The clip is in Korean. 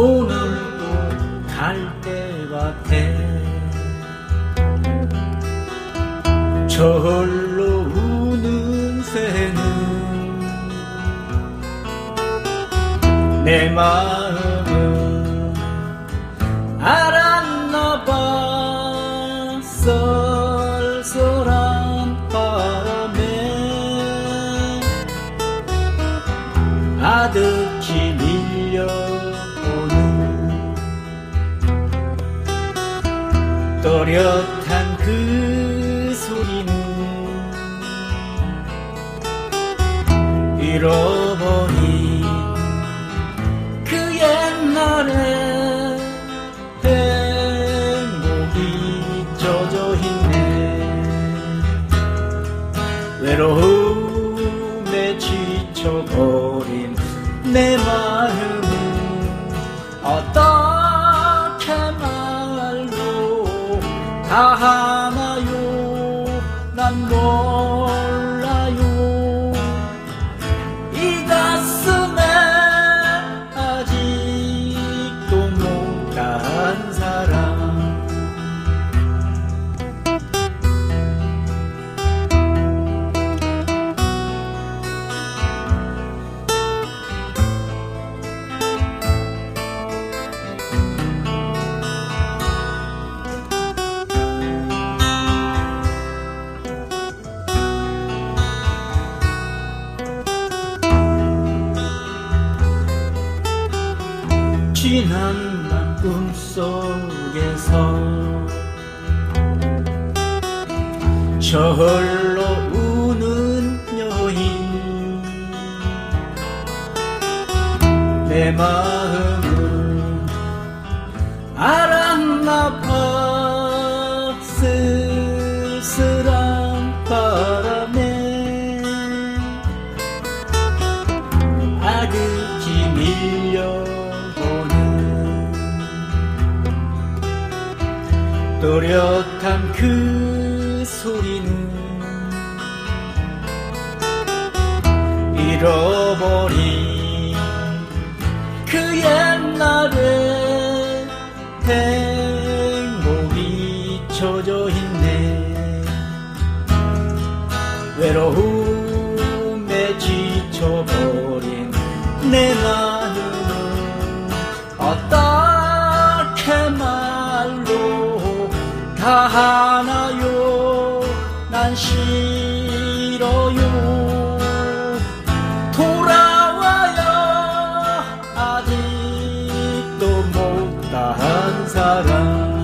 오늘도 갈때 같아. 절로 우는 새는 내 마음은 알았나 봐. 썰썰한 바람에 아득히 밀려 또렷한 그 소리는 잃어버린 그 옛날에 행복이 젖어 있네. 외로움에 지쳐버린 내마 다 하나요. 난몰 지난 밤 꿈속에서 저 홀로 우는 여인. 내 마음은 알았나 봐 쓸쓸한 바람에 아득히 밀려 또렷한 그 소리는 잃어버린 그 옛날에 행복이 젖어 있네. 외로움 못다한 사람.